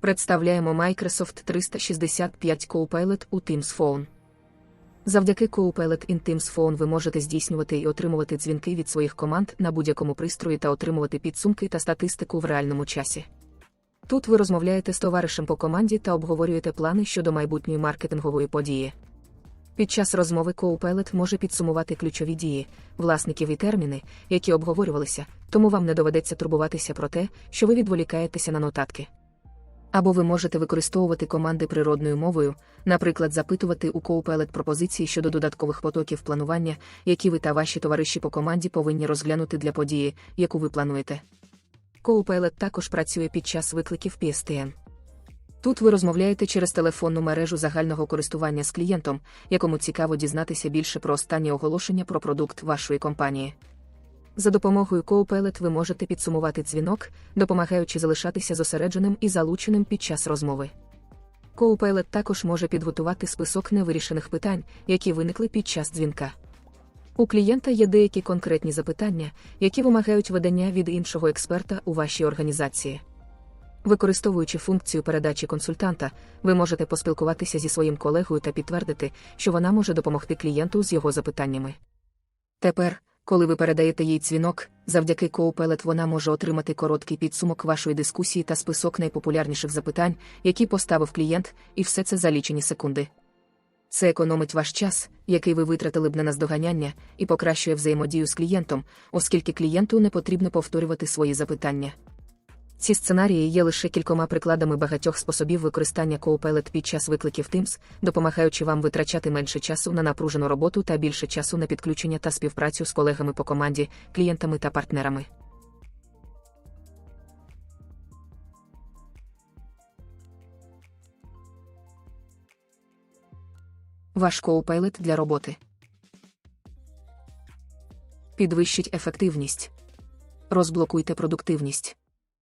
Представляємо Microsoft 365 Copilot у Teams Phone. Завдяки Copilot in Teams Phone ви можете здійснювати і отримувати дзвінки від своїх команд на будь-якому пристрої та отримувати підсумки та статистику в реальному часі. Тут ви розмовляєте з товаришем по команді та обговорюєте плани щодо майбутньої маркетингової події. Під час розмови Copilot може підсумувати ключові дії, власників і терміни, які обговорювалися, тому вам не доведеться турбуватися про те, що ви відволікаєтеся на нотатки. Або ви можете використовувати команди природною мовою, наприклад, запитувати у Copilot пропозиції щодо додаткових потоків планування, які ви та ваші товариші по команді повинні розглянути для події, яку ви плануєте. Copilot також працює під час викликів PSTN. Тут ви розмовляєте через телефонну мережу загального користування з клієнтом, якому цікаво дізнатися більше про останні оголошення про продукт вашої компанії. За допомогою Copilot ви можете підсумувати дзвінок, допомагаючи залишатися зосередженим і залученим під час розмови. Copilot також може підготувати список невирішених питань, які виникли під час дзвінка. У клієнта є деякі конкретні запитання, які вимагають ведення від іншого експерта у вашій організації. Використовуючи функцію передачі консультанта, ви можете поспілкуватися зі своїм колегою та підтвердити, що вона може допомогти клієнту з його запитаннями. Тепер, коли ви передаєте їй дзвінок, завдяки коупелет вона може отримати короткий підсумок вашої дискусії та список найпопулярніших запитань, які поставив клієнт, і все це за лічені секунди. Це економить ваш час, який ви витратили б на наздоганяння, і покращує взаємодію з клієнтом, оскільки клієнту не потрібно повторювати свої запитання. Ці сценарії є лише кількома прикладами багатьох способів використання Copilot під час викликів Teams, допомагаючи вам витрачати менше часу на напружену роботу та більше часу на підключення та співпрацю з колегами по команді, клієнтами та партнерами. Ваш Copilot для роботи. Підвищіть ефективність. Розблокуйте продуктивність.